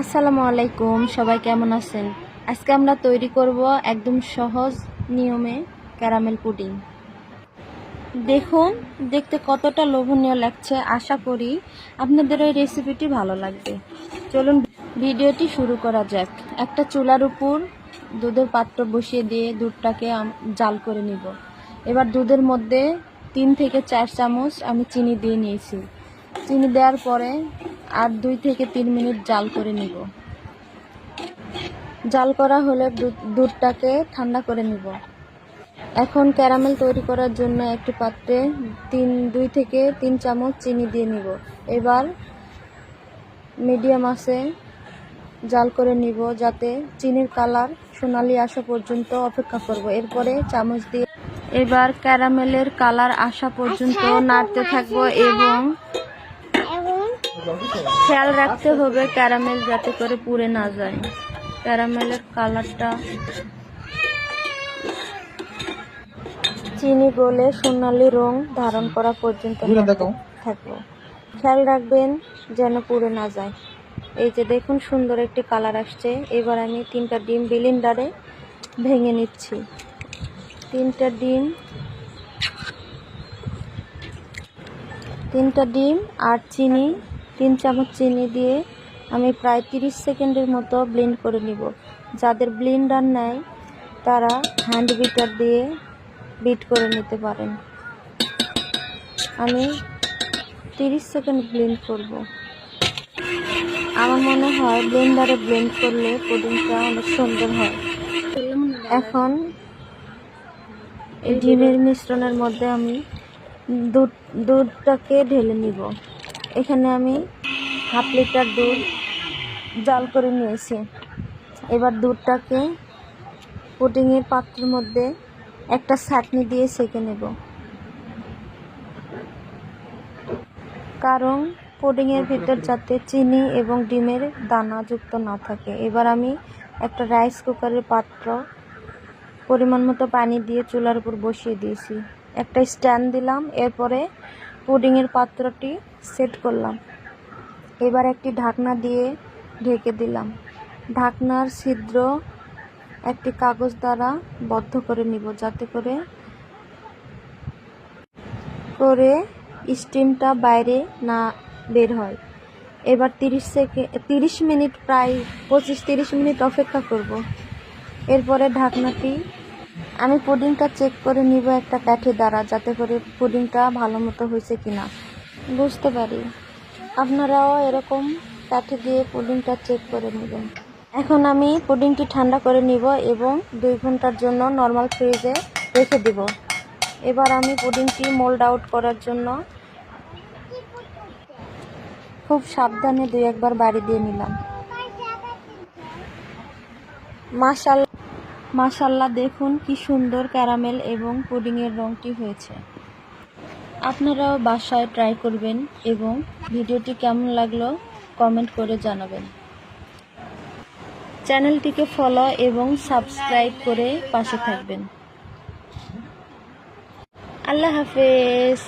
আসসালামু আলাইকুম, সবাই কেমন আছেন? আজকে আমরা তৈরি করব একদম সহজ নিয়মে ক্যারামেল পুডিং। দেখুন, দেখতে কতটা লোভনীয় লাগছে, আশা করি আপনাদের ওই রেসিপিটি ভালো লাগবে। চলুন, ভিডিওটি শুরু করা যাক। একটা চুলার উপর দুধের পাত্র বসিয়ে দিয়ে দুধটাকে জাল করে নিব। এবার দুধের মধ্যে তিন থেকে চার চামচ আমি চিনি দিয়ে নিয়েছি। চিনি দেওয়ার পরে আর দুই থেকে তিন মিনিট জাল করে নিব। জাল করা হলে দুধ- দুধটাকে ঠান্ডা করে নিব। এখন ক্যারামেল তৈরি করার জন্য একটি পাত্রে তিন দুই থেকে তিন চামচ চিনি দিয়ে নিব। এবার মিডিয়াম আছে জাল করে নিব যাতে চিনির কালার সোনালি আসা পর্যন্ত অপেক্ষা করব। এরপরে চামচ দিয়ে এবার ক্যারামেলের কালার আসা পর্যন্ত নাড়তে থাকব এবং খেয়াল রাখতে হবে ক্যারামেল যাতে করে পুড়ে না যায়। ক্যারামেলের কালারটা চিনি গলে সোনালি রং ধারণ করা পর্যন্ত থাকব। খেয়াল রাখবেন যেন পুড়ে না যায়। এই যে দেখুন সুন্দর একটি কালার আসছে। এবার আমি তিনটা ডিম বিলিন্ডারে ভেঙে নিচ্ছি। তিনটা ডিম তিনটা ডিম আর চিনি তিন চামচ চিনি দিয়ে আমি প্রায় তিরিশ সেকেন্ডের মতো ব্লেন্ড করে নিব। যাদের ব্লেন্ডার নেয় তারা হ্যান্ড বিটার দিয়ে বিট করে নিতে পারেন। আমি তিরিশ সেকেন্ড ব্লেন্ড করব। আমার মনে হয় ব্লেন্ডারে ব্লেন্ড করলে পুডিংটা অনেক সুন্দর হয়। এখন এই ডিমের মিশ্রণের মধ্যে আমি দুধ, দুধটাকে ঢেলে নিব। এখানে আমি হাফ লিটার দুধ জাল করে নিয়েছি। এবার দুধটাকে পুডিংয়ের পাত্রের মধ্যে একটা চাটনি দিয়ে সেঁকে নেব। কারণ পুডিংয়ের ভিতর যাতে চিনি এবং ডিমের দানা যুক্ত না থাকে। এবার আমি একটা রাইস কুকারের পাত্র পরিমাণ মতো পানি দিয়ে চুলার উপর বসিয়ে দিয়েছি। একটা স্ট্যান্ড দিলাম, এরপরে পুডিংয়ের পাত্রটি সেট করলাম। এবার একটি ঢাকনা দিয়ে ঢেকে দিলাম। ঢাকনার ছিদ্র একটি কাগজ দ্বারা বদ্ধ করে নিব, যাতে করে করে স্টিমটা বাইরে না বের হয়। এবার তিরিশ সেকেন্ড তিরিশ মিনিট প্রায় পঁচিশ তিরিশ মিনিট অপেক্ষা করব। এরপরে ঢাকনাটি আমি পুডিংটা চেক করে নিব একটা কাঠি দ্বারা, যাতে করে পুডিংটা ভালো মতো হয়েছে কিনা। বুঝতে পারি। আপনারাও এরকম কাঠি দিয়ে পুডিংটা চেক করে নেবেন। এখন আমি পুডিংটি ঠান্ডা করে নিব এবং দুই ঘণ্টার জন্য নর্মাল ফ্রিজে রেখে দিব। এবার আমি পুডিংটি মোল্ড আউট করার জন্য খুব সাবধানে দুই একবার বাড়ি দিয়ে নিলাম। মাশাল মাশাল্লাহ, দেখুন কি সুন্দর ক্যারামেল এবং পুডিংয়ের রঙটি হয়েছে। আপনারাও বাসায় ট্রাই করবেন এবং ভিডিওটি কেমন লাগল কমেন্ট করে জানাবেন। চ্যানেলটিকে ফলো এবং সাবস্ক্রাইব করে পাশে থাকবেন। আল্লাহ হাফেজ।